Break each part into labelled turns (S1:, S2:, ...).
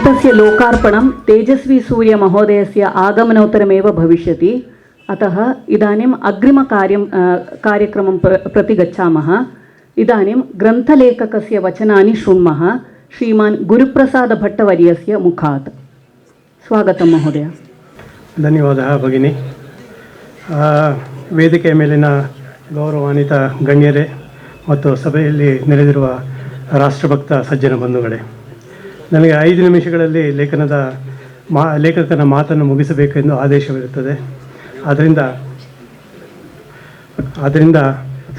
S1: एतस्य लोकार्पणं तेजस्वी सूर्यमहोदयस्य आगमनोत्तरमेव भविष्यति अतः इदानीम् अग्रिमकार्यं अ, कार्यक्रमं प्र प्रति गच्छामः इदानीं ग्रन्थलेखकस्य वचनानि शृण्मः श्रीमान् गुरुप्रसादभट्टवर्यस्य मुखात् स्वागतं महोदय
S2: ಧನ್ಯವಾದ ಭಗಿನಿ ಆ, ವೇದಿಕೆಯ ಮೇಲಿನ ಗೌರವಾನ್ವಿತ ಗಣ್ಯರೇ ಮತ್ತು ಸಭೆಯಲ್ಲಿ ನೆರೆದಿರುವ ರಾಷ್ಟ್ರಭಕ್ತ ಸಜ್ಜನ ಬಂಧುಗಳೇ ನನಗೆ ಐದು ನಿಮಿಷಗಳಲ್ಲಿ ಲೇಖನದ ಮಾ ಲೇಖಕನ ಮಾತನ್ನು ಮುಗಿಸಬೇಕೆಂದು ಆದೇಶವಿರುತ್ತದೆ. ಆದ್ದರಿಂದ ಆದ್ದರಿಂದ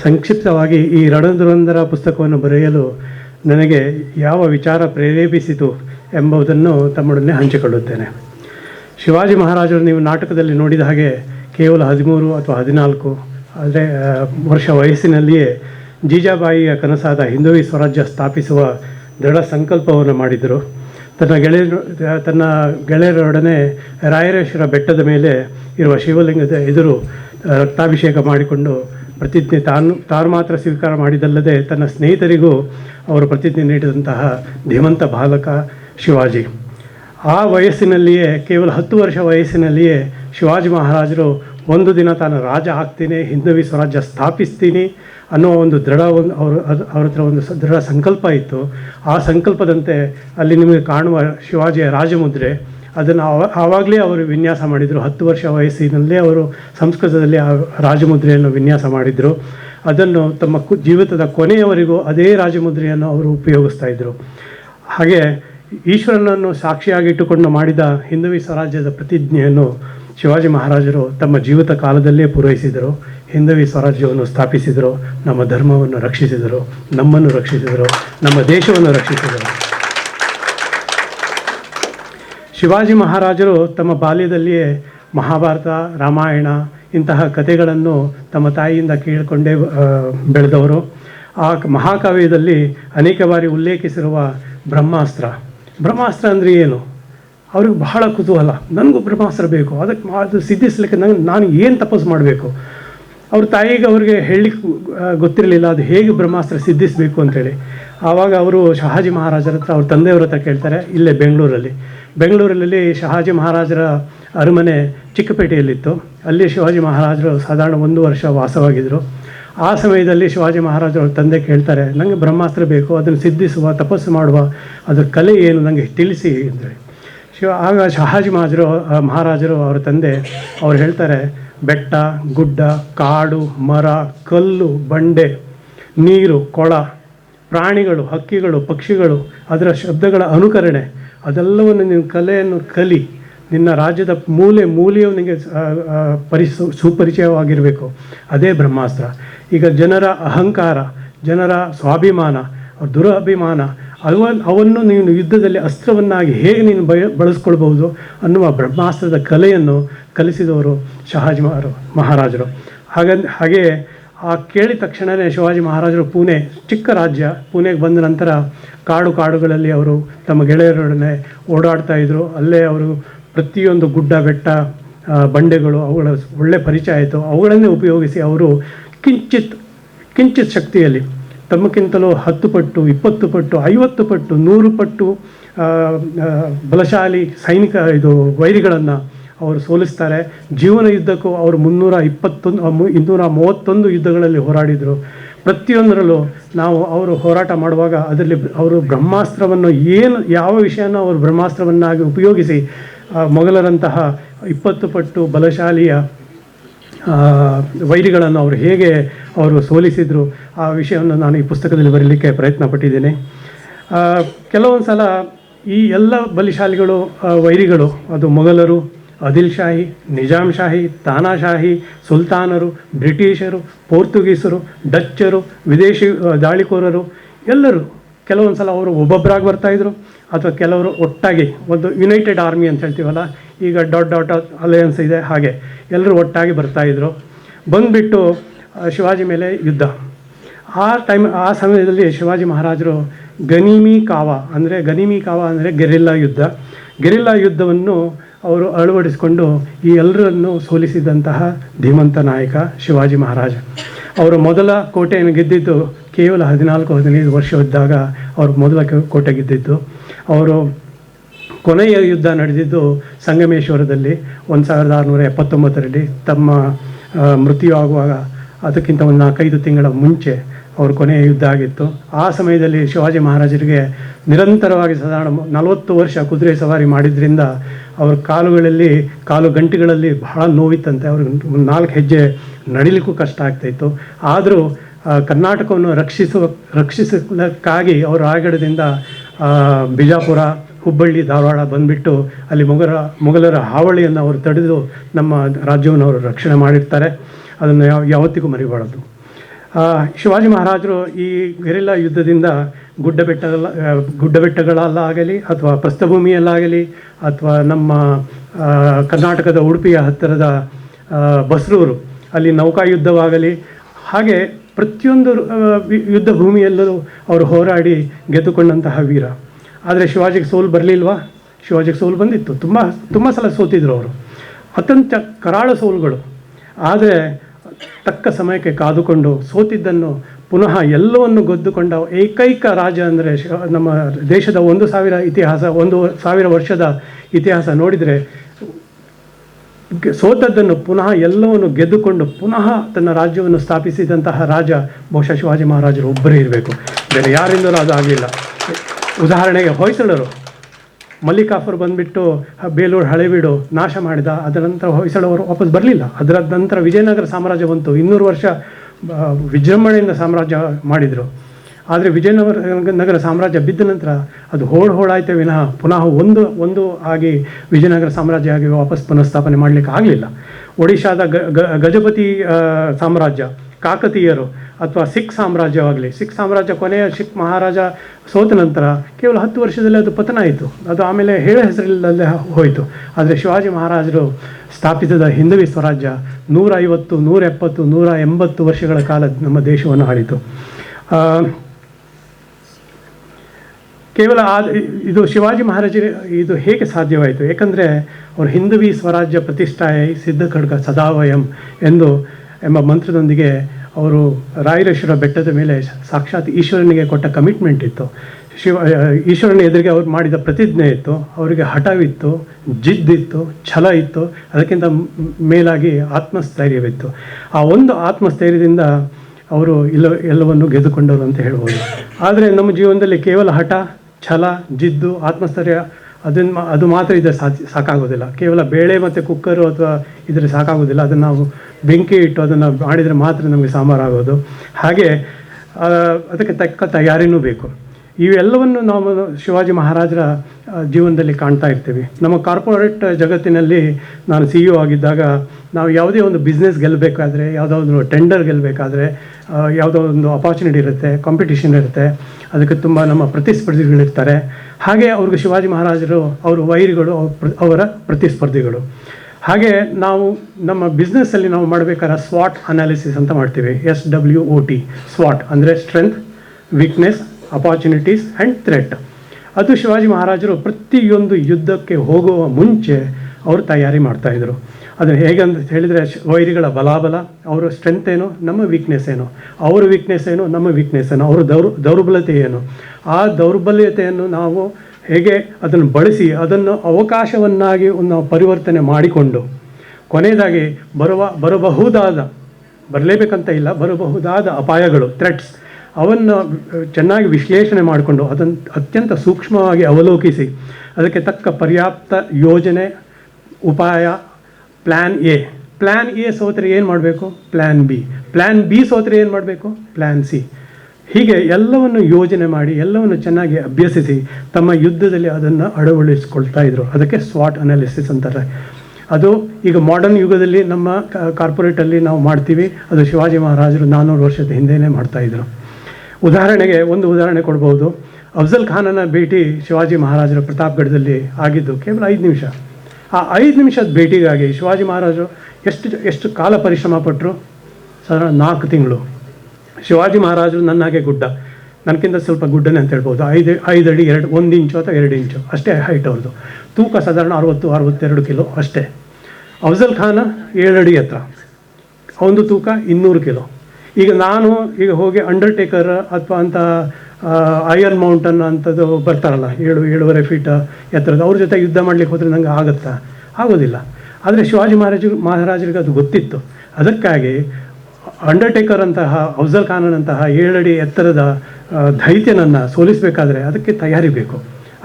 S2: ಸಂಕ್ಷಿಪ್ತವಾಗಿ ಈ ರಣದುರಂದರ ಪುಸ್ತಕವನ್ನು ಬರೆಯಲು ನನಗೆ ಯಾವ ವಿಚಾರ ಪ್ರೇರೇಪಿಸಿತು ಎಂಬುದನ್ನು ತಮ್ಮೊಡನೆ ಹಂಚಿಕೊಳ್ಳುತ್ತೇನೆ. ಶಿವಾಜಿ ಮಹಾರಾಜರು ನೀವು ನಾಟಕದಲ್ಲಿ ನೋಡಿದ ಹಾಗೆ ಕೇವಲ ಹದಿಮೂರು ಅಥವಾ ಹದಿನಾಲ್ಕು ಅಂದರೆ ಆ, ವರ್ಷ ವಯಸ್ಸಿನಲ್ಲಿಯೇ ಜೀಜಾಬಾಯಿಯ ಕನಸಾದ ಹಿಂದೂಯಿ ಸ್ವರಾಜ್ಯ ಸ್ಥಾಪಿಸುವ ದೃಢ ಸಂಕಲ್ಪವನ್ನು ಮಾಡಿದರು. ತನ್ನ ಗೆಳೆಯರು, ತನ್ನ ಗೆಳೆಯರೊಡನೆ ರಾಯರೇಶ್ವರ ಬೆಟ್ಟದ ಮೇಲೆ ಇರುವ ಶಿವಲಿಂಗದ ಎದುರು ರಕ್ತಾಭಿಷೇಕ ಮಾಡಿಕೊಂಡು ಪ್ರತಿಜ್ಞೆ ತಾನು ತಾನು ಮಾತ್ರ ಸ್ವೀಕಾರ ಮಾಡಿದಲ್ಲದೆ ತನ್ನ ಸ್ನೇಹಿತರಿಗೂ ಅವರು ಪ್ರತಿಜ್ಞೆ ನೀಡಿದಂತಹ ಧೀಮಂತ ಬಾಲಕ ಶಿವಾಜಿ. ಆ ವಯಸ್ಸಿನಲ್ಲಿಯೇ, ಕೇವಲ ಹತ್ತು ವರ್ಷ ವಯಸ್ಸಿನಲ್ಲಿಯೇ ಶಿವಾಜಿ ಮಹಾರಾಜರು, ಒಂದು ದಿನ ತಾನು ರಾಜ ಆಗ್ತೀನಿ, ಹಿಂದವಿ ಸ್ವರಾಜ್ಯ ಸ್ಥಾಪಿಸ್ತೀನಿ ಅನ್ನೋ ಒಂದು ದೃಢ ಒಂದು ಅವರು ಅವ್ರ ಹತ್ರ ಒಂದು ದೃಢ ಸಂಕಲ್ಪ ಇತ್ತು. ಆ ಸಂಕಲ್ಪದಂತೆ ಅಲ್ಲಿ ನಿಮಗೆ ಕಾಣುವ ಶಿವಾಜಿಯ ರಾಜಮುದ್ರೆ, ಅದನ್ನು ಆವ ಆವಾಗಲೇ ಅವರು ವಿನ್ಯಾಸ ಮಾಡಿದರು. ಹತ್ತು ವರ್ಷ ವಯಸ್ಸಿನಲ್ಲೇ ಅವರು ಸಂಸ್ಕೃತದಲ್ಲಿ ಆ ರಾಜಮುದ್ರೆಯನ್ನು ವಿನ್ಯಾಸ ಮಾಡಿದರು. ಅದನ್ನು ತಮ್ಮ ಜೀವಿತದ ಕೊನೆಯವರೆಗೂ ಅದೇ ರಾಜಮುದ್ರೆಯನ್ನು ಅವರು ಉಪಯೋಗಿಸ್ತಾ ಇದ್ದರು ಹಾಗೆ ಈಶ್ವರನನ್ನು ಸಾಕ್ಷಿಯಾಗಿಟ್ಟುಕೊಂಡು ಮಾಡಿದ ಹಿಂದೂ ಸ್ವರಾಜ್ಯದ ಪ್ರತಿಜ್ಞೆಯನ್ನು ಶಿವಾಜಿ ಮಹಾರಾಜರು ತಮ್ಮ ಜೀವಿತ ಕಾಲದಲ್ಲೇ ಪೂರೈಸಿದರು. ಹಿಂದವಿ ಸ್ವರಾಜ್ಯವನ್ನು ಸ್ಥಾಪಿಸಿದರು, ನಮ್ಮ ಧರ್ಮವನ್ನು ರಕ್ಷಿಸಿದರು, ನಮ್ಮನ್ನು ರಕ್ಷಿಸಿದರು, ನಮ್ಮ ದೇಶವನ್ನು ರಕ್ಷಿಸಿದರು. ಶಿವಾಜಿ ಮಹಾರಾಜರು ತಮ್ಮ ಬಾಲ್ಯದಲ್ಲಿಯೇ ಮಹಾಭಾರತ, ರಾಮಾಯಣ ಇಂತಹ ಕಥೆಗಳನ್ನು ತಮ್ಮ ತಾಯಿಯಿಂದ ಕೇಳಿಕೊಂಡೇ ಬೆಳೆದವರು. ಆ ಮಹಾಕಾವ್ಯದಲ್ಲಿ ಅನೇಕ ಬಾರಿ ಉಲ್ಲೇಖಿಸಿರುವ ಬ್ರಹ್ಮಾಸ್ತ್ರ. ಬ್ರಹ್ಮಾಸ್ತ್ರ ಅಂದರೆ ಏನು? ಅವ್ರಿಗೆ ಬಹಳ ಕುತೂಹಲ. ನನಗೂ ಬ್ರಹ್ಮಾಸ್ತ್ರ ಬೇಕು. ಅದಕ್ಕೆ ಅದು ಸಿದ್ಧಿಸ್ಲಿಕ್ಕೆ ನಂಗೆ ನಾನು ಏನು ತಪಸ್ಸು ಮಾಡಬೇಕು? ಅವ್ರ ತಾಯಿಗೆ ಅವ್ರಿಗೆ ಹೇಳಲಿಕ್ಕೆ ಗೊತ್ತಿರಲಿಲ್ಲ, ಅದು ಹೇಗೆ ಬ್ರಹ್ಮಾಸ್ತ್ರ ಸಿದ್ಧಿಸಬೇಕು ಅಂತೇಳಿ. ಆವಾಗ ಅವರು ಶಹಾಜಿ ಮಹಾರಾಜರ ಹತ್ರ, ಅವ್ರ ತಂದೆಯವ್ರ ಹತ್ರ ಕೇಳ್ತಾರೆ, ಇಲ್ಲೇ ಬೆಂಗಳೂರಲ್ಲಿ. ಬೆಂಗಳೂರಲ್ಲಿ ಶಹಾಜಿ ಮಹಾರಾಜರ ಅರಮನೆ ಚಿಕ್ಕಪೇಟೆಯಲ್ಲಿತ್ತು. ಅಲ್ಲಿ ಶಿವಾಜಿ ಮಹಾರಾಜರು ಸಾಧಾರಣ ಒಂದು ವರ್ಷ ವಾಸವಾಗಿದ್ದರು ಆ ಸಮಯದಲ್ಲಿ ಶಿವಾಜಿ ಮಹಾರಾಜರು ಅವ್ರ ತಂದೆ ಕೇಳ್ತಾರೆ ನನಗೆ ಬ್ರಹ್ಮಾಸ್ತ್ರ ಬೇಕು, ಅದನ್ನು ಸಿದ್ಧಿಸುವ, ತಪಸ್ಸು ಮಾಡುವ, ಅದರ ಕಲೆ ಏನು ನನಗೆ ತಿಳಿಸಿ ಅಂತೇಳಿ. ಶಿವ, ಆಗ ಶಹಾಜಿ ಮಹಾಜರು ಮಹಾರಾಜರು ಅವರ ತಂದೆ ಅವ್ರು ಹೇಳ್ತಾರೆ ಬೆಟ್ಟ, ಗುಡ್ಡ, ಕಾಡು, ಮರ, ಕಲ್ಲು, ಬಂಡೆ, ನೀರು, ಕೊಳ, ಪ್ರಾಣಿಗಳು, ಹಕ್ಕಿಗಳು, ಪಕ್ಷಿಗಳು, ಅದರ ಶಬ್ದಗಳ ಅನುಕರಣೆ, ಅದೆಲ್ಲವನ್ನು ನೀನು ಕಲೆಯನ್ನು ಕಲಿ, ನಿನ್ನ ರಾಜ್ಯದ ಮೂಲೆ ಮೂಲೆಯು ನಿಮಗೆ ಪರಿಸು, ಸುಪರಿಚಯವಾಗಿರಬೇಕು. ಅದೇ ಬ್ರಹ್ಮಾಸ್ತ್ರ. ಈಗ ಜನರ ಅಹಂಕಾರ, ಜನರ ಸ್ವಾಭಿಮಾನ, ದುರಭಿಮಾನ ಅವ ಅವನ್ನು ನೀನು ಯುದ್ಧದಲ್ಲಿ ಅಸ್ತ್ರವನ್ನಾಗಿ ಹೇಗೆ ನೀನು ಬಯ ಬಳಸ್ಕೊಳ್ಬಹುದು ಅನ್ನುವ ಬ್ರಹ್ಮಾಸ್ತ್ರದ ಕಲೆಯನ್ನು ಕಲಿಸಿದವರು ಶಹಾಜಿ ಮಹಾರ ಮಹಾರಾಜರು. ಹಾಗ ಹಾಗೆ ಆ ಕೇಳಿದ ತಕ್ಷಣವೇ ಶಿವಾಜಿ ಮಹಾರಾಜರು ಪುಣೆ, ಚಿಕ್ಕ ರಾಜ್ಯ ಪುಣೆಗೆ ಬಂದ ನಂತರ ಕಾಡು ಕಾಡುಗಳಲ್ಲಿ ಅವರು ತಮ್ಮ ಗೆಳೆಯರೊಡನೆ ಓಡಾಡ್ತಾ ಇದ್ದರು ಅಲ್ಲೇ ಅವರು ಪ್ರತಿಯೊಂದು ಗುಡ್ಡ, ಬೆಟ್ಟ ಬಂಡೆಗಳು ಅವುಗಳ ಒಳ್ಳೆ ಪರಿಚಯ ಆಯಿತು. ಅವುಗಳನ್ನೇ ಉಪಯೋಗಿಸಿ ಅವರು ಕಿಂಚಿತ್ ಕಿಂಚಿತ್ ಶಕ್ತಿಯಲ್ಲಿ ತಮ್ಮಕ್ಕಿಂತಲೂ ಹತ್ತು ಪಟ್ಟು, ಇಪ್ಪತ್ತು ಪಟ್ಟು, ಐವತ್ತು ಪಟ್ಟು, ನೂರು ಪಟ್ಟು ಬಲಶಾಲಿ ಸೈನಿಕ ಇದು ವೈರಿಗಳನ್ನು ಅವರು ಸೋಲಿಸ್ತಾರೆ. ಜೀವನ ಯುದ್ಧಕ್ಕೂ ಅವರು ಮುನ್ನೂರ ಇಪ್ಪತ್ತೊಂದು ಇನ್ನೂರ ಮೂವತ್ತೊಂದು ಯುದ್ಧಗಳಲ್ಲಿ ಹೋರಾಡಿದರು. ಪ್ರತಿಯೊಂದರಲ್ಲೂ ನಾವು ಅವರು ಹೋರಾಟ ಮಾಡುವಾಗ ಅದರಲ್ಲಿ ಅವರು ಬ್ರಹ್ಮಾಸ್ತ್ರವನ್ನು ಏನು, ಯಾವ ವಿಷಯನ ಅವರು ಬ್ರಹ್ಮಾಸ್ತ್ರವನ್ನಾಗಿ ಉಪಯೋಗಿಸಿ ಮೊಘಲರಂತಹ ಇಪ್ಪತ್ತು ಪಟ್ಟು ಬಲಶಾಲಿಯ ವೈರಿಗಳನ್ನು ಅವರು ಹೇಗೆ ಅವರು ಸೋಲಿಸಿದರು, ಆ ವಿಷಯವನ್ನು ನಾನು ಈ ಪುಸ್ತಕದಲ್ಲಿ ಬರೀಲಿಕ್ಕೆ ಪ್ರಯತ್ನ ಪಟ್ಟಿದ್ದೇನೆ ಕೆಲವೊಂದು ಸಲ ಈ ಎಲ್ಲ ಬಲಿಶಾಲಿಗಳು ವೈರಿಗಳು, ಅದು ಮೊಘಲರು ಅದಿಲ್ ಶಾಹಿ ನಿಜಾಮ್ ಶಾಹಿ ತಾನಾಶಾಹಿ ಸುಲ್ತಾನರು, ಬ್ರಿಟಿಷರು ಪೋರ್ಚುಗೀಸರು ಡಚ್ಚರು, ವಿದೇಶಿ ದಾಳಿಕೋರರು, ಎಲ್ಲರೂ ಕೆಲವೊಂದು ಸಲ ಅವರು ಒಬ್ಬೊಬ್ಬರಾಗಿ ಬರ್ತಾಯಿದ್ರು ಅಥವಾ ಕೆಲವರು ಒಟ್ಟಾಗಿ ಒಂದು ಯುನೈಟೆಡ್ ಆರ್ಮಿ ಅಂತ ಹೇಳ್ತೀವಲ್ಲ, ಈಗ ಡಾಟ್ ಡಾಟ್ ಅಲಯನ್ಸ್ ಇದೆ, ಹಾಗೆ ಎಲ್ಲರೂ ಒಟ್ಟಾಗಿ ಬರ್ತಾಯಿದ್ರು ಬಂದುಬಿಟ್ಟು ಶಿವಾಜಿ ಮೇಲೆ ಯುದ್ಧ. ಆ ಟೈಮ್ ಆ ಸಮಯದಲ್ಲಿ ಶಿವಾಜಿ ಮಹಾರಾಜರು ಗನಿಮಿ ಕಾವ, ಅಂದರೆ ಗನಿಮಿ ಕಾವ ಅಂದರೆ ಗೆರಿಲ್ಲಾ ಯುದ್ಧ. ಗೆರಿಲ್ಲಾ ಯುದ್ಧವನ್ನು ಅವರು ಅಳವಡಿಸಿಕೊಂಡು ಈ ಎಲ್ಲರನ್ನು ಸೋಲಿಸಿದಂತಹ ಧೀಮಂತ ನಾಯಕ ಶಿವಾಜಿ ಮಹಾರಾಜ. ಅವರು ಮೊದಲ ಕೋಟೆಯನ್ನು ಗೆದ್ದಿದ್ದು ಕೇವಲ ಹದಿನಾಲ್ಕು, ಹದಿನೈದು ವರ್ಷ ಇದ್ದಾಗ ಅವರು ಮೊದಲ ಕೋಟೆ ಗೆದ್ದಿದ್ದು ಅವರು ಕೊನೆಯ ಯುದ್ಧ ನಡೆದಿದ್ದು ಸಂಗಮೇಶ್ವರದಲ್ಲಿ ಒಂದು ಸಾವಿರದ ಆರುನೂರ ಎಪ್ಪತ್ತೊಂಬತ್ತರಲ್ಲಿ. ತಮ್ಮ ಮೃತ್ಯು ಆಗುವಾಗ ಅದಕ್ಕಿಂತ ಒಂದು ನಾಲ್ಕೈದು ತಿಂಗಳ ಮುಂಚೆ ಅವ್ರ ಕೊನೆಯ ಯುದ್ಧ ಆಗಿತ್ತು. ಆ ಸಮಯದಲ್ಲಿ ಶಿವಾಜಿ ಮಹಾರಾಜರಿಗೆ ನಿರಂತರವಾಗಿ ಸಾಧಾರಣ ನಲವತ್ತು ವರ್ಷ ಕುದುರೆ ಸವಾರಿ ಮಾಡಿದ್ರಿಂದ ಅವ್ರ ಕಾಲುಗಳಲ್ಲಿ, ಕಾಲು ಗಂಟೆಗಳಲ್ಲಿ ಬಹಳ ನೋವಿತ್ತಂತೆ. ಅವ್ರಿಗೆ ನಾಲ್ಕು ಹೆಜ್ಜೆ ನಡಿಲಿಕ್ಕೂ ಕಷ್ಟ ಆಗ್ತಾಯಿತ್ತು ಆದರೂ ಕರ್ನಾಟಕವನ್ನು ರಕ್ಷಿಸುವ, ರಕ್ಷಿಸಲಿಕ್ಕಾಗಿ ಅವರು ಆಗಡದಿಂದ ಬಿಜಾಪುರ, ಹುಬ್ಬಳ್ಳಿ, ಧಾರವಾಡ ಬಂದುಬಿಟ್ಟು ಅಲ್ಲಿ ಮೊಗರ, ಮೊಘಲರ ಹಾವಳಿಯನ್ನು ಅವರು ತಡೆದು ನಮ್ಮ ರಾಜ್ಯವನ್ನು ಅವರು ರಕ್ಷಣೆ ಮಾಡಿರ್ತಾರೆ. ಅದನ್ನು ಯಾವ, ಯಾವತ್ತಿಗೂ ಮರಿಬಾರದು. ಶಿವಾಜಿ ಮಹಾರಾಜರು ಈ ಗೆರಿಲ್ಲಾ ಯುದ್ಧದಿಂದ ಗುಡ್ಡ ಬೆಟ್ಟಗಳ ಗುಡ್ಡ ಬೆಟ್ಟಗಳಲ್ಲಾಗಲಿ ಅಥವಾ ಪ್ರಸ್ಥಭೂಮಿಯಲ್ಲಾಗಲಿ ಅಥವಾ ನಮ್ಮ ಕರ್ನಾಟಕದ ಉಡುಪಿಯ ಹತ್ತಿರದ ಬಸ್ರೂರು, ಅಲ್ಲಿ ನೌಕಾ ಯುದ್ಧವಾಗಲಿ ಹಾಗೆ ಪ್ರತಿಯೊಂದು ಯುದ್ಧ ಭೂಮಿಯಲ್ಲೂ ಅವರು ಹೋರಾಡಿ ಗೆದ್ದುಕೊಂಡಂತಹ ವೀರ. ಆದರೆ ಶಿವಾಜಿಗೆ ಸೋಲು ಬರಲಿಲ್ವಾ? ಶಿವಾಜಿಗೆ ಸೋಲು ಬಂದಿತ್ತು. ತುಂಬ ತುಂಬ ಸಲ ಸೋತಿದ್ರು ಅವರು. ಅತ್ಯಂತ ಕರಾಳ ಸೋಲುಗಳು. ಆದರೆ ತಕ್ಕ ಸಮಯಕ್ಕೆ ಕಾದುಕೊಂಡು ಸೋತಿದ್ದನ್ನು ಪುನಃ ಎಲ್ಲವನ್ನು ಗೆದ್ದುಕೊಂಡ ಏಕೈಕ ರಾಜ ಅಂದರೆ ನಮ್ಮ ದೇಶದ ಒಂದು ಸಾವಿರ ಇತಿಹಾಸ, ಒಂದು ಸಾವಿರ ವರ್ಷದ ಇತಿಹಾಸ ನೋಡಿದರೆ ಸೋತದ್ದನ್ನು ಪುನಃ ಎಲ್ಲವನ್ನು ಗೆದ್ದುಕೊಂಡು ಪುನಃ ತನ್ನ ರಾಜ್ಯವನ್ನು ಸ್ಥಾಪಿಸಿದಂತಹ ರಾಜ ಬಹುಶಃ ಶಿವಾಜಿ ಮಹಾರಾಜರು ಒಬ್ಬರೇ ಇರಬೇಕು. ಬೇರೆ ಯಾರಿಂದಲೂ ಅದು ಆಗಲಿಲ್ಲ ಉದಾಹರಣೆಗೆ ಹೊಯ್ಸಳರು. ಮಲ್ಲಿಕಾಫರ್ ಬಂದುಬಿಟ್ಟು ಬೇಲೂರು ಹಳೆಬೀಡು ನಾಶ ಮಾಡಿದ, ಅದರ ನಂತರ ಹೊಯ್ಸಳವರು ವಾಪಸ್ ಬರಲಿಲ್ಲ. ಅದರ ನಂತರ ವಿಜಯನಗರ ಸಾಮ್ರಾಜ್ಯ ಬಂತು. ಇನ್ನೂರು ವರ್ಷ ವಿಜೃಂಭಣೆಯಿಂದ ಸಾಮ್ರಾಜ್ಯ ಮಾಡಿದರು. ಆದರೆ ವಿಜಯನಗರ ನಗರ ಸಾಮ್ರಾಜ್ಯ ಬಿದ್ದ ನಂತರ ಅದು ಹೋಳು ಹೋಳಾಯ್ತೆ ವಿನಃ ಪುನಃ ಒಂದು ಒಂದು ಆಗಿ ವಿಜಯನಗರ ಸಾಮ್ರಾಜ್ಯ ಆಗಿ ವಾಪಸ್ ಪುನಃಸ್ಥಾಪನೆ ಮಾಡಲಿಕ್ಕೆ ಆಗಲಿಲ್ಲ. ಒಡಿಶಾದ ಗಜಪತಿ ಸಾಮ್ರಾಜ್ಯ, ಕಾಕತೀಯರು ಅಥವಾ ಸಿಖ್ ಸಾಮ್ರಾಜ್ಯವಾಗಲಿ. ಸಿಖ್ ಸಾಮ್ರಾಜ್ಯ ಕೊನೆಯ ಸಿಖ್ ಮಹಾರಾಜ ಸೋತ ನಂತರ ಕೇವಲ ಹತ್ತು ವರ್ಷದಲ್ಲಿ ಅದು ಪತನ ಆಯಿತು. ಅದು ಆಮೇಲೆ ಹೇಳ ಹೆಸರಿಲ್ಲದೆ ಹೋಯಿತು. ಆದರೆ ಶಿವಾಜಿ ಮಹಾರಾಜರು ಸ್ಥಾಪಿಸಿದ ಹಿಂದವಿ ಸ್ವರಾಜ್ಯ ನೂರ ಐವತ್ತು ನೂರ ಎಪ್ಪತ್ತು ನೂರ ಎಂಬತ್ತು ವರ್ಷಗಳ ಕಾಲ ನಮ್ಮ ದೇಶವನ್ನು ಆಳಿತು. ಕೇವಲ ಆ ಇದು ಶಿವಾಜಿ ಮಹಾರಾಜರ ಇದು ಹೇಗೆ ಸಾಧ್ಯವಾಯಿತು? ಏಕೆಂದರೆ ಅವರು ಹಿಂದವಿ ಸ್ವರಾಜ್ಯ ಪ್ರತಿಷ್ಠಾಯ ಸಿದ್ಧ ಖಡ್ಗ ಸದಾವಯಂ ಎಂದು ಎಂಬ ಮಂತ್ರದೊಂದಿಗೆ ಅವರು ರಾಯರೇಶ್ವರ ಬೆಟ್ಟದ ಮೇಲೆ ಸಾಕ್ಷಾತ್ ಈಶ್ವರನಿಗೆ ಕೊಟ್ಟ ಕಮಿಟ್ಮೆಂಟ್ ಇತ್ತು. ಶಿವ ಈಶ್ವರನ ಎದುರಿಗೆ ಅವ್ರು ಮಾಡಿದ ಪ್ರತಿಜ್ಞೆ ಇತ್ತು. ಅವರಿಗೆ ಹಠವಿತ್ತು, ಜಿದ್ದಿತ್ತು, ಛಲ ಇತ್ತು. ಅದಕ್ಕಿಂತ ಮೇಲಾಗಿ ಆತ್ಮಸ್ಥೈರ್ಯವಿತ್ತು. ಆ ಒಂದು ಆತ್ಮಸ್ಥೈರ್ಯದಿಂದ ಅವರು ಇಲ್ಲ, ಎಲ್ಲವನ್ನು ಗೆದ್ದುಕೊಂಡರು ಅಂತ ಹೇಳ್ಬೋದು. ಆದರೆ ನಮ್ಮ ಜೀವನದಲ್ಲಿ ಕೇವಲ ಹಠ ಛಲ, ಜಿದ್ದು, ಆತ್ಮಸ್ಥೈರ್ಯ ಅದನ್ನು ಅದು ಮಾತ್ರ ಇದ್ರೆ ಸಾಧ್ಯ ಸಾಕಾಗೋದಿಲ್ಲ. ಕೇವಲ ಬೇಳೆ ಮತ್ತು ಕುಕ್ಕರು ಅಥವಾ ಇದ್ರೆ ಸಾಕಾಗೋದಿಲ್ಲ. ಅದನ್ನು ನಾವು ಬೆಂಕಿ ಇಟ್ಟು ಅದನ್ನು ಮಾಡಿದರೆ ಮಾತ್ರ ನಮಗೆ ಸಾಂಬಾರಾಗೋದು. ಹಾಗೆ ಅದಕ್ಕೆ ತಕ್ಕ ತಯಾರಿನೂ ಬೇಕು. ಇವೆಲ್ಲವನ್ನು ನಾವು ಶಿವಾಜಿ ಮಹಾರಾಜರ ಜೀವನದಲ್ಲಿ ಕಾಣ್ತಾ ಇರ್ತೀವಿ. ನಮ್ಮ ಕಾರ್ಪೊರೇಟ್ ಜಗತ್ತಿನಲ್ಲಿ ನಾನು ಸಿ ಇ ಆಗಿದ್ದಾಗ ನಾವು ಯಾವುದೇ ಒಂದು ಬಿಸ್ನೆಸ್ ಗೆಲ್ಲಬೇಕಾದ್ರೆ, ಯಾವುದೋ ಒಂದು ಟೆಂಡರ್ ಗೆಲ್ಲಬೇಕಾದ್ರೆ ಯಾವುದೋ ಒಂದು ಅಪಾರ್ಚುನಿಟಿ ಇರುತ್ತೆ ಕಾಂಪಿಟಿಷನ್ ಇರುತ್ತೆ, ಅದಕ್ಕೆ ತುಂಬ ನಮ್ಮ ಪ್ರತಿಸ್ಪರ್ಧಿಗಳಿರ್ತಾರೆ. ಹಾಗೆ ಅವ್ರಿಗೆ ಶಿವಾಜಿ ಮಹಾರಾಜರು, ಅವರ ವೈರಿಗಳು, ಅವ್ರ ಪ್ರ- ಅವರ ಪ್ರತಿಸ್ಪರ್ಧಿಗಳು. ಹಾಗೆ ನಾವು ನಮ್ಮ ಬಿಸ್ನೆಸ್ಸಲ್ಲಿ ನಾವು ಮಾಡಬೇಕಾದ ಸ್ವಾಟ್ ಅನಾಲಿಸಿಸ್ ಅಂತ ಮಾಡ್ತೀವಿ. ಎಸ್ ಡಬ್ಲ್ಯೂ ಒ ಟಿ ಸ್ವಾಟ್ ಅಂದರೆ strength weakness opportunities and threat ಅದು ಶಿವಾಜಿ ಮಹಾರಾಜರು ಪ್ರತಿಯೊಂದು ಯುದ್ಧಕ್ಕೆ ಹೋಗುವ ಮುಂಚೆ ಅವರು ತಯಾರಿ ಮಾಡ್ತಾಯಿದ್ರು ಅದು ಹೇಗಂತ ಹೇಳಿದರೆ, ವೈರಿಗಳ ಬಲಾಬಲ, ಅವರ ಸ್ಟ್ರೆಂತ್ ಏನು? ನಮ್ಮ ವೀಕ್ನೆಸ್ ಏನು? ಅವರ ವೀಕ್ನೆಸ್ ಏನು? ನಮ್ಮ ವೀಕ್ನೆಸ್ ಏನು? ಅವರ ದೌರ್ ದೌರ್ಬಲ್ಯತೆ ಏನು? ಆ ದೌರ್ಬಲ್ಯತೆಯನ್ನು ನಾವು ಹೇಗೆ ಅದನ್ನು ಬಳಸಿ, ಅದನ್ನು ಅವಕಾಶವನ್ನಾಗಿ ನಾವು ಪರಿವರ್ತನೆ ಮಾಡಿಕೊಂಡು, ಕೊನೆಯದಾಗಿ ಬರುವ, ಬರಬಹುದಾದ, ಬರಲೇಬೇಕಂತ ಇಲ್ಲ, ಬರಬಹುದಾದ ಅಪಾಯಗಳು ಥ್ರೆಟ್ಸ್ ಅವನ್ನು ಚೆನ್ನಾಗಿ ವಿಶ್ಲೇಷಣೆ ಮಾಡಿಕೊಂಡು ಅದನ್ನು ಅತ್ಯಂತ ಸೂಕ್ಷ್ಮವಾಗಿ ಅವಲೋಕಿಸಿ, ಅದಕ್ಕೆ ತಕ್ಕ ಪರ್ಯಾಪ್ತ ಯೋಜನೆ, ಉಪಾಯ ಪ್ಲ್ಯಾನ್ ಎ ಪ್ಲ್ಯಾನ್ ಎ ಸೋತ್ರೆ ಏನು ಮಾಡಬೇಕು? ಪ್ಲ್ಯಾನ್ ಬಿ ಪ್ಲ್ಯಾನ್ ಬಿ ಸೋತ್ರೆ ಏನು ಮಾಡಬೇಕು? ಪ್ಲ್ಯಾನ್ ಸಿ ಹೀಗೆ ಎಲ್ಲವನ್ನು ಯೋಜನೆ ಮಾಡಿ, ಎಲ್ಲವನ್ನು ಚೆನ್ನಾಗಿ ಅಭ್ಯಸಿಸಿ, ತಮ್ಮ ಯುದ್ಧದಲ್ಲಿ ಅದನ್ನು ಅಳವಡಿಸ್ಕೊಳ್ತಾ ಇದ್ರು. ಅದಕ್ಕೆ ಸ್ವಾಟ್ ಅನಾಲಿಸಿಸ್ ಅಂತಾರೆ. ಅದು ಈಗ ಮಾಡರ್ನ್ ಯುಗದಲ್ಲಿ ನಮ್ಮ ಕಾರ್ಪೊರೇಟಲ್ಲಿ ನಾವು ಮಾಡ್ತೀವಿ. ಅದು ಶಿವಾಜಿ ಮಹಾರಾಜರು ನಾನ್ನೂರು ವರ್ಷದ ಹಿಂದೆಯೇ ಮಾಡ್ತಾಯಿದ್ರು ಉದಾಹರಣೆಗೆ, ಒಂದು ಉದಾಹರಣೆ ಕೊಡ್ಬೋದು. ಅಫ್ಜಲ್ ಖಾನನ ಭೇಟಿ ಶಿವಾಜಿ ಮಹಾರಾಜರ ಪ್ರತಾಪ್ಗಢದಲ್ಲಿ ಆಗಿದ್ದು ಕೇವಲ ಐದು ನಿಮಿಷ. ಆ ಐದು ನಿಮಿಷದ ಭೇಟಿಗಾಗಿ ಶಿವಾಜಿ ಮಹಾರಾಜರು ಎಷ್ಟು ಎಷ್ಟು ಕಾಲ ಪರಿಶ್ರಮ ಪಟ್ಟರು ಸಾಧಾರಣ ನಾಲ್ಕು ತಿಂಗಳು. ಶಿವಾಜಿ ಮಹಾರಾಜರು ನನ್ನ ಹಾಗೆ ಗುಡ್ಡ. ನನಗಿಂತ ಸ್ವಲ್ಪ ಗುಡ್ಡನೆ ಅಂತ ಹೇಳ್ಬೋದು. ಐದು ಐದು ಅಡಿ, ಎರಡು, ಒಂದು ಇಂಚು ಅಥವಾ ಎರಡು ಇಂಚು. ಅಷ್ಟೇ ಹೈಟ್ ಅವ್ರದ್ದು ತೂಕ ಸಾಧಾರಣ ಅರವತ್ತು, ಅರವತ್ತೆರಡು ಕಿಲೋ ಅಷ್ಟೇ. ಅಫ್ಜಲ್ ಖಾನ ಏಳು ಅಡಿ ಹತ್ರ ಒಂದು ತೂಕ ಇನ್ನೂರು ಕಿಲೋ ಈಗ ನಾನು ಈಗ ಹೋಗಿ ಅಂಡರ್ಟೇಕರ್ ಅಥವಾ ಅಂತ ಐರನ್ ಮೌಂಟನ್ ಅಂಥದ್ದು ಬರ್ತಾರಲ್ಲ, ಏಳು, ಏಳುವರೆ ಫೀಟ್ ಎತ್ತರದ ಅವ್ರ ಜೊತೆ ಯುದ್ಧ ಮಾಡಲಿಕ್ಕೆ ಹೋದರೆ ನಂಗೆ ಆಗುತ್ತಾ? ಆಗೋದಿಲ್ಲ. ಆದರೆ ಶಿವಾಜಿ ಮಹಾರಾಜ, ಮಹಾರಾಜರಿಗೆ ಅದು ಗೊತ್ತಿತ್ತು. ಅದಕ್ಕಾಗಿ ಅಂಡರ್ಟೇಕರ್ ಅಂತಹ ಅಫ್ಜಲ್ ಖಾನನಂತಹ ಏಳಡಿ ಎತ್ತರದ ಧೈತ್ಯನನ್ನು ಸೋಲಿಸಬೇಕಾದ್ರೆ ಅದಕ್ಕೆ ತಯಾರಿ ಬೇಕು.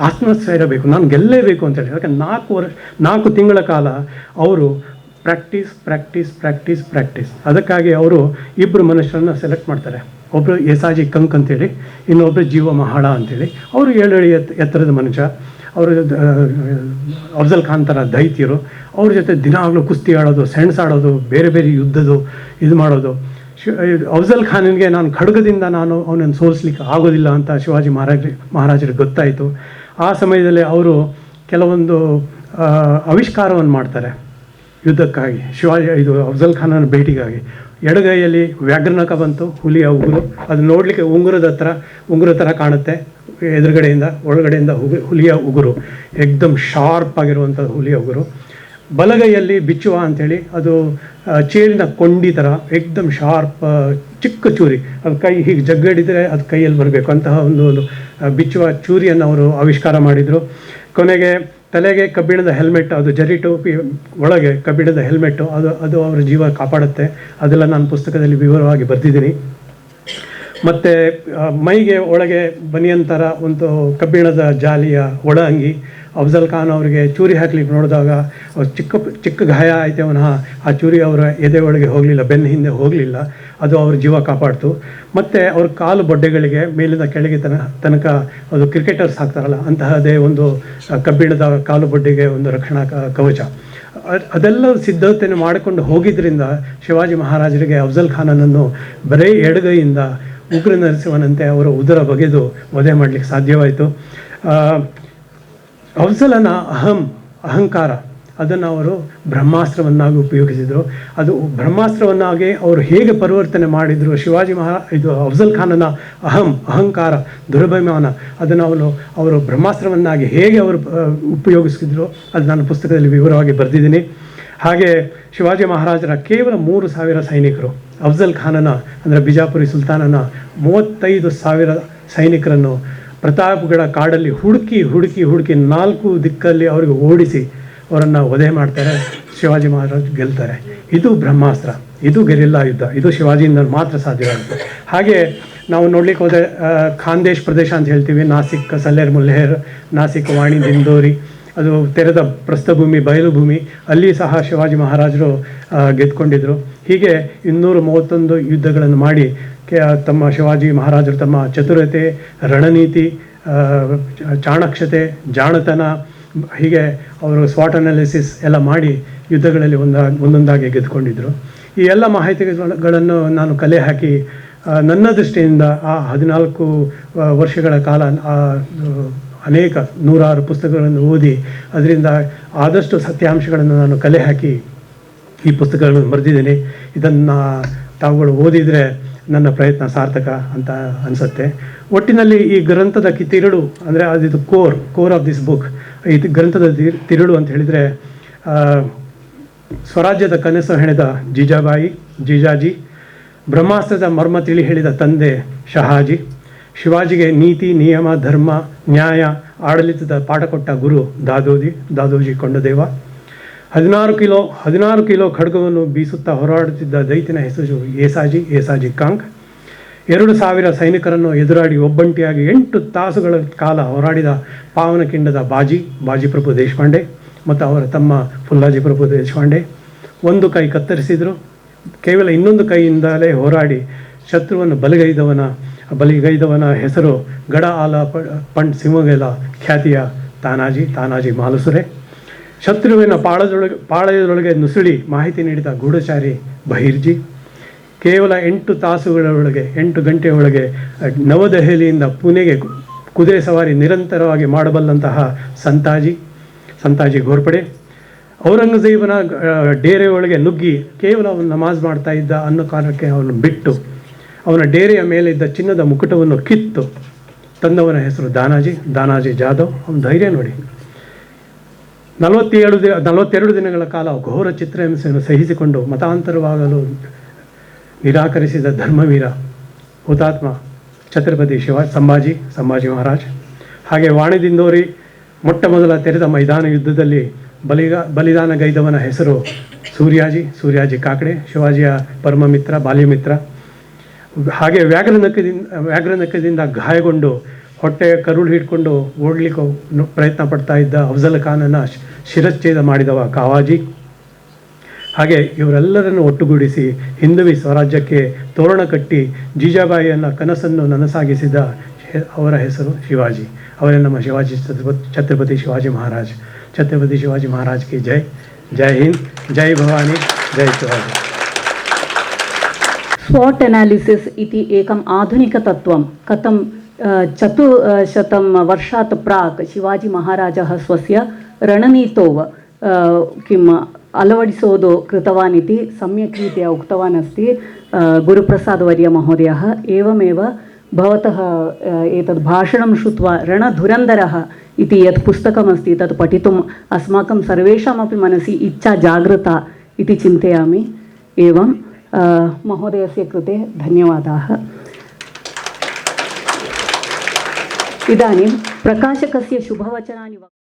S2: ಆತ್ಮಸ್ಥೈರ್ಯ ಇರಬೇಕು ನಾನು ಗೆಲ್ಲೇಬೇಕು ಅಂತೇಳಿ ಯಾಕಂದ್ರೆ ನಾಲ್ಕು ವರ್ಷ, ನಾಲ್ಕು ತಿಂಗಳ ಕಾಲ ಅವರು ಪ್ರಾಕ್ಟೀಸ್ ಪ್ರಾಕ್ಟೀಸ್ ಪ್ರಾಕ್ಟೀಸ್ ಪ್ರಾಕ್ಟೀಸ್ ಅದಕ್ಕಾಗಿ ಅವರು ಇಬ್ಬರು ಮನುಷ್ಯರನ್ನು ಸೆಲೆಕ್ಟ್ ಮಾಡ್ತಾರೆ. ಒಬ್ಬರು ಯಸಾಜಿ ಕಂಕ್ ಅಂತೇಳಿ ಇನ್ನೊಬ್ಬರು ಜೀವ ಮಹಾಳ ಅಂತೇಳಿ, ಅವರು ಏಳೇಳಿ ಎತ್, ಎತ್ತರದ ಮನುಷ್ಯ, ಅವರು ಅಫ್ಜಲ್ ಖಾನ್ ಥರ ದೈತ್ಯರು, ಅವ್ರ ಜೊತೆ ದಿನಾಗಲೂ ಕುಸ್ತಿ ಆಡೋದು ಸೆಣಸಾಡೋದು ಬೇರೆ ಬೇರೆ ಯುದ್ಧದ್ದು ಇದು ಮಾಡೋದು. ಶಿ ಅಫ್ಜಲ್ ಖಾನಿಗೆ ನಾನು ಖಡ್ಗದಿಂದ ನಾನು ಅವನನ್ನು ಸೋಲಿಸ್ಲಿಕ್ಕೆ ಆಗೋದಿಲ್ಲ ಅಂತ ಶಿವಾಜಿ ಮಹಾರಾಜ ಮಹಾರಾಜರಿಗೆ ಗೊತ್ತಾಯಿತು. ಆ ಸಮಯದಲ್ಲಿ ಅವರು ಕೆಲವೊಂದು ಆವಿಷ್ಕಾರವನ್ನು ಮಾಡ್ತಾರೆ, ಯುದ್ಧಕ್ಕಾಗಿ, ಶಿವಾಜಿ, ಇದು ಅಫ್ಜಲ್ ಖಾನನ ಭೇಟಿಗಾಗಿ. ಎಡಗೈಯಲ್ಲಿ ವ್ಯಾಘ್ರನಕ ಬಂತು ಹುಲಿಯ ಉಗುರು ಅದು ನೋಡಲಿಕ್ಕೆ ಉಂಗುರದ ಹತ್ರ ಉಂಗುರ ಥರ ಕಾಣುತ್ತೆ. ಎದುರುಗಡೆಯಿಂದ, ಒಳಗಡೆಯಿಂದ ಹುಲಿಯ ಉಗುರು. ಎಕ್ದಮ್ ಶಾರ್ಪ್ ಆಗಿರುವಂಥ ಹುಲಿಯ ಉಗುರು. ಬಲಗೈಯಲ್ಲಿ ಬಿಚ್ಚುವ ಅಂಥೇಳಿ ಅದು ಚೇಳಿನ ಕೊಂಡಿ ಥರ ಎಕ್ದಮ್ ಶಾರ್ಪ್ ಚಿಕ್ಕ ಚೂರಿ. ಅದು ಕೈ ಹೀಗೆ ಜಗ್ಗಡಿದರೆ ಅದು ಕೈಯಲ್ಲಿ ಬರಬೇಕು. ಅಂತಹ ಒಂದು ಒಂದು ಬಿಚ್ಚುವ ಚೂರಿಯನ್ನು ಅವರು ಆವಿಷ್ಕಾರ ಮಾಡಿದರು. ಕೊನೆಗೆ ತಲೆಗೆ ಕಬ್ಬಿಣದ ಹೆಲ್ಮೆಟ್, ಅದು ಜರಿ ಟೋಪಿ ಒಳಗೆ ಕಬ್ಬಿಣದ ಹೆಲ್ಮೆಟ್ಟು ಅದು ಅದು ಅವರ ಜೀವ ಕಾಪಾಡುತ್ತೆ. ಅದೆಲ್ಲ ನಾನು ಪುಸ್ತಕದಲ್ಲಿ ವಿವರವಾಗಿ ಬರೆದಿದ್ದೀನಿ. ಮತ್ತು ಮೈಗೆ ಒಳಗೆ ಬನಿಯಂತರ ಒಂದು ಕಬ್ಬಿಣದ ಜಾಲಿಯ ಒಳ ಅಂಗಿ ಅಫ್ಜಲ್ ಖಾನ್ ಅವರಿಗೆ ಚೂರಿ ಹಾಕ್ಲಿಕ್ಕೆ ನೋಡಿದಾಗ ಅವ್ರು ಚಿಕ್ಕ ಚಿಕ್ಕ ಗಾಯ ಆಯಿತು ಅವನ ಆ ಚೂರಿ ಅವರ ಎದೆ ಒಳಗೆ ಹೋಗಲಿಲ್ಲ, ಬೆನ್ನ ಹಿಂದೆ ಹೋಗಲಿಲ್ಲ. ಅದು ಅವ್ರ ಜೀವ ಕಾಪಾಡ್ತು. ಮತ್ತು ಅವ್ರ ಕಾಲು ಬೊಡ್ಡೆಗಳಿಗೆ ಮೇಲಿಂದ ಕೆಳಗೆ ತನ, ತನಕ ಅದು ಕ್ರಿಕೆಟರ್ಸ್ ಹಾಕ್ತಾರಲ್ಲ, ಅಂತಹದೇ ಒಂದು ಕಬ್ಬಿಣದ ಕಾಲು ಬೊಡ್ಡೆಗೆ ಒಂದು ರಕ್ಷಣಾ ಕವಚ. ಅದೆಲ್ಲ ಸಿದ್ಧತೆಯನ್ನು ಮಾಡಿಕೊಂಡು ಹೋಗಿದ್ದರಿಂದ ಶಿವಾಜಿ ಮಹಾರಾಜರಿಗೆ ಅಫ್ಜಲ್ ಖಾನನನ್ನು ಬರೀ ಎಡಗೈಯಿಂದ ಉಗ್ರ ನರಸಿಂಹನಂತೆ ಅವರ ಉದರ ಬಗೆದು ವಧೆ ಮಾಡಲಿಕ್ಕೆ ಸಾಧ್ಯವಾಯಿತು. ಆ, ಅಫ್ಜಲನ ಅಹಂ ಅಹಂಕಾರ ಅದನ್ನು ಅವರು ಬ್ರಹ್ಮಾಸ್ತ್ರವನ್ನಾಗಿ ಉಪಯೋಗಿಸಿದರು. ಅದು ಬ್ರಹ್ಮಾಸ್ತ್ರವನ್ನಾಗಿ ಅವರು ಹೇಗೆ ಪರಿವರ್ತನೆ ಮಾಡಿದರು? ಶಿವಾಜಿ ಮಹಾ ಇದು ಅಫ್ಜಲ್ ಖಾನನ ಅಹಂ ಅಹಂಕಾರ ದುರಭಿಮಾನ ಅದನ್ನು ಅವನು ಅವರು ಬ್ರಹ್ಮಾಸ್ತ್ರವನ್ನಾಗಿ ಹೇಗೆ ಅವರು ಉಪಯೋಗಿಸಿದ್ರು? ಅದು ನಾನು ಪುಸ್ತಕದಲ್ಲಿ ವಿವರವಾಗಿ ಬರೆದಿದ್ದೀನಿ. ಹಾಗೆ ಶಿವಾಜಿ ಮಹಾರಾಜರ ಕೇವಲ ಮೂರು ಸಾವಿರ ಸೈನಿಕರು ಅಫ್ಜಲ್ ಖಾನನ ಅಂದರೆ ಬಿಜಾಪುರಿ ಸುಲ್ತಾನನ ಮೂವತ್ತೈದು ಸಾವಿರ ಸೈನಿಕರನ್ನು ಪ್ರತಾಪ್ಗಢ ಕಾಡಲ್ಲಿ ಹುಡುಕಿ ಹುಡುಕಿ ಹುಡುಕಿ ನಾಲ್ಕು ದಿಕ್ಕಲ್ಲಿ ಅವರಿಗೆ ಓಡಿಸಿ ಅವರನ್ನು ವಧೆ ಮಾಡ್ತಾರೆ, ಶಿವಾಜಿ ಮಹಾರಾಜ್ ಗೆಲ್ತಾರೆ. ಇದು ಬ್ರಹ್ಮಾಸ್ತ್ರ, ಇದು ಗೆರಿಲ್ಲಾ ಯುದ್ಧ, ಇದು ಶಿವಾಜಿಯಿಂದ ಮಾತ್ರ ಸಾಧ್ಯವಾಗುತ್ತೆ ಹಾಗೆ ನಾವು ನೋಡ್ಲಿಕ್ಕೆ ಹೋದರೆ ಖಾಂದೇಶ್ ಪ್ರದೇಶ ಅಂತ ಹೇಳ್ತೀವಿ, ನಾಸಿಕ್ ಸಲ್ಲೇರ್ ಮುಲ್ಲೇರ್, ನಾಸಿಕ್ ವಾಣಿ ದಿಂದೋರಿ, ಅದು ತೆರೆದ ಪ್ರಸ್ಥಭೂಮಿ, ಬಯಲು ಭೂಮಿ, ಅಲ್ಲಿ ಸಹ ಶಿವಾಜಿ ಮಹಾರಾಜರು ಗೆದ್ದುಕೊಂಡಿದ್ದರು ಹೀಗೆ ಇನ್ನೂರ ಮೂವತ್ತೊಂದು ಯುದ್ಧಗಳನ್ನು ಮಾಡಿ ಕೆ ತಮ್ಮ ಶಿವಾಜಿ ಮಹಾರಾಜರು ತಮ್ಮ ಚತುರತೆ, ರಣನೀತಿ ಚಾಣಕ್ಷತೆ ಜಾಣತನ, ಹೀಗೆ ಅವರು ಸ್ವಾಟ್ ಅನಾಲಿಸಿಸ್ ಎಲ್ಲ ಮಾಡಿ ಯುದ್ಧಗಳಲ್ಲಿ ಒಂದ, ಒಂದೊಂದಾಗಿ ಗೆದ್ದುಕೊಂಡಿದ್ದರು ಈ ಎಲ್ಲ ಮಾಹಿತಿಗಳನ್ನು ನಾನು ಕಲೆ ಹಾಕಿ ನನ್ನ ದೃಷ್ಟಿಯಿಂದ ಆ ಹದಿನಾಲ್ಕು ವರ್ಷಗಳ ಕಾಲ ಅನೇಕ ನೂರಾರು ಪುಸ್ತಕಗಳನ್ನು ಓದಿ, ಅದರಿಂದ ಆದಷ್ಟು ಸತ್ಯಾಂಶಗಳನ್ನು ನಾನು ಕಲೆ ಹಾಕಿ ಈ ಪುಸ್ತಕಗಳನ್ನು ಬರೆದಿದ್ದೀನಿ. ಇದನ್ನು ತಾವುಗಳು ಓದಿದರೆ ನನ್ನ ಪ್ರಯತ್ನ ಸಾರ್ಥಕ ಅಂತ ಅನಿಸುತ್ತೆ. ಒಟ್ಟಿನಲ್ಲಿ ಈ ಗ್ರಂಥದ ಕಿ ತಿರುಳು, ಅಂದರೆ ಅದಿದು core core of this book, ಈ ಗ್ರಂಥದ ತಿರುಳು ಅಂತ ಹೇಳಿದರೆ ಸ್ವರಾಜ್ಯದ ಕನಸು ಹೆಣೆದ ಜೀಜಾಬಾಯಿ, ಜೀಜಾಜಿ, ಬ್ರಹ್ಮಾಸ್ತ್ರದ ಮರ್ಮ ತಿಳಿ ಹೇಳಿದ ತಂದೆ ಶಹಾಜಿ, ಶಿವಾಜಿಗೆ ನೀತಿ, ನಿಯಮ, ಧರ್ಮ, ನ್ಯಾಯ, ಆಡಳಿತದ ಪಾಠ ಕೊಟ್ಟ ಗುರು ದಾದೋಜಿ ದಾದೋಜಿ ಕೊಂಡದೇವ. ಹದಿನಾರು ಕಿಲೋ ಹದಿನಾರು ಕಿಲೋ ಖಡ್ಗವನ್ನು ಬೀಸುತ್ತಾ ಹೋರಾಡುತ್ತಿದ್ದ ದೈತ್ಯನ ಹೆಸರು ಏಸಾಜಿ ಏಸಾಜಿ ಕಾಂಗ್. ಎರಡು ಸಾವಿರ ಸೈನಿಕರನ್ನು ಎದುರಾಡಿ ಒಬ್ಬಂಟಿಯಾಗಿ ಎಂಟು ತಾಸುಗಳ ಕಾಲ ಹೋರಾಡಿದ ಪಾವನಕಿಂಡದ ಬಾಜಿ ಬಾಜಿಪ್ರಭು ದೇಶಪಾಂಡೆ ಮತ್ತು ಅವರ ತಮ್ಮ ಫುಲ್ಲಾಜಿ ಪ್ರಭು ದೇಶಪಾಂಡೆ. ಒಂದು ಕೈ ಕತ್ತರಿಸಿದರು. ಕೇವಲ ಇನ್ನೊಂದು ಕೈಯಿಂದಲೇ ಹೋರಾಡಿ ಶತ್ರುವನ್ನು ಬಲಿಗೈದವನ ಬಲಿಗೈದವನ ಹೆಸರು ಗಡ ಆಲ ಪಂಡ್ ಸಿಂಹಗೆಲ ಖ್ಯಾತಿಯ ತಾನಾಜಿ ತಾನಾಜಿ ಮಾಲುಸುರೆ. ಶತ್ರುವಿನ ಪಾಳದೊಳಗೆ, ಪಾಳಯದೊಳಗೆ ನುಸುಳಿ ಮಾಹಿತಿ ನೀಡಿದ ಗೂಢಚಾರಿ ಬಹಿರ್ಜಿ, ಕೇವಲ ಎಂಟು ತಾಸುಗಳೊಳಗೆ, ಎಂಟು ಗಂಟೆಯ ಒಳಗೆ ನವದೆಹಲಿಯಿಂದ ಪುಣೆಗೆ ಕುದುರೆ ಸವಾರಿ ನಿರಂತರವಾಗಿ ಮಾಡಬಲ್ಲಂತಹ ಸಂತಾಜಿ ಸಂತಾಜಿ ಘೋರ್ಪಡೆ, ಔರಂಗಜೇಬನ ಡೇರೆಯೊಳಗೆ ನುಗ್ಗಿ ಕೇವಲ ಅವನು ನಮಾಜ್ ಮಾಡ್ತಾ ಇದ್ದ ಅನ್ನೋ ಕಾರಣಕ್ಕೆ ಅವನು ಬಿಟ್ಟು, ಅವನ ಡೇರೆಯ ಮೇಲೆ ಇದ್ದ ಚಿನ್ನದ ಮುಕುಟವನ್ನು ಕಿತ್ತು, ತಂದವನ ಹೆಸರು ದಾನಾಜಿ ದಾನಾಜಿ ಜಾಧವ್, ಅವನ ಧೈರ್ಯ ನೋಡಿ. ನಲವತ್ತೇಳು ದಿನ, ನಲವತ್ತೆರಡು ದಿನಗಳ ಕಾಲ ಘೋರ ಚಿತ್ರಹಿಂಸೆಯನ್ನು ಸಹಿಸಿಕೊಂಡು ಮತಾಂತರವಾಗಲು ನಿರಾಕರಿಸಿದ ಧರ್ಮವೀರ, ಹುತಾತ್ಮ ಛತ್ರಪತಿ ಶಿವ, ಸಂಭಾಜಿ ಸಂಭಾಜಿ ಮಹಾರಾಜ್, ಹಾಗೆ ವಾಣಿದಿಂದೋರಿ ಮೊಟ್ಟ ಮೊದಲ ತೆರೆದ ಮೈದಾನ ಯುದ್ಧದಲ್ಲಿ ಬಲಿಗ ಬಲಿದಾನಗೈದವನ ಹೆಸರು ಸೂರ್ಯಾಜಿ ಸೂರ್ಯಾಜಿ ಕಾಕಡೆ, ಶಿವಾಜಿಯ ಪರಮ ಮಿತ್ರ ಬಾಲ್ಯ ಮಿತ್ರ ಹಾಗೆ ವ್ಯಾಘ್ರನಕ್ಕದಿಂದ ವ್ಯಾಘ್ರನಕ್ಕದಿಂದ ಗಾಯಗೊಂಡು ಹೊಟ್ಟೆಯ ಕರುಳು ಹಿಡ್ಕೊಂಡು ಓಡ್ಲಿಕ್ಕೆ ನು- ಪ್ರಯತ್ನ ಪಡ್ತಾ ಇದ್ದ ಅಫ್ಜಲ್ ಖಾನನ ಶ್- ಶಿರಚ್ಛೇದ ಮಾಡಿದವ ಕಾವಾಜಿ ಹಾಗೆ ಇವರೆಲ್ಲರನ್ನು ಒಟ್ಟುಗೂಡಿಸಿ ಹಿಂದವಿ ಸ್ವರಾಜ್ಯಕ್ಕೆ ತೋರಣ ಕಟ್ಟಿ ಜೀಜಾಬಾಯಿಯನ್ನ ಕನಸನ್ನು ನನಸಾಗಿಸಿದ ಹೆ- ಅವರ ಹೆಸರು ಶಿವಾಜಿ ಅವರೇ ನಮ್ಮ ಶಿವಾಜಿ ಛತ್ರಪತಿ ಛತ್ರಪತಿ ಶಿವಾಜಿ ಮಹಾರಾಜ್ ಛತ್ರಪತಿ ಶಿವಾಜಿ ಮಹಾರಾಜ್ ಕಿ ಜೈ ಜೈ ಹಿಂದ್ ಜೈ ಭವಾನಿ ಜೈ ಶಿವಾಜಿ
S1: स्वाट् एनालिसिस् इति एकम् आधुनिकतत्त्वं कथं अ, चतुशतं वर्षात् प्राक् शिवाजीमहाराजः स्वस्य रणनीतौ किम् अलवडिसोदु कृतवान् इति सम्यक् रीत्या उक्तवान् अस्ति गुरुप्रसादवर्यमहोदयः। एवमेव भवतः एतद् भाषणं श्रुत्वा रणधुरन्धरः इति यत् पुस्तकमस्ति तत् पठितुम् अस्माकं सर्वेषामपि मनसि इच्छा जागृता इति चिन्तयामि। एवं महोदयस्य कृते धन्यवादाः। इदानीं प्रकाशकस्य शुभवचनानि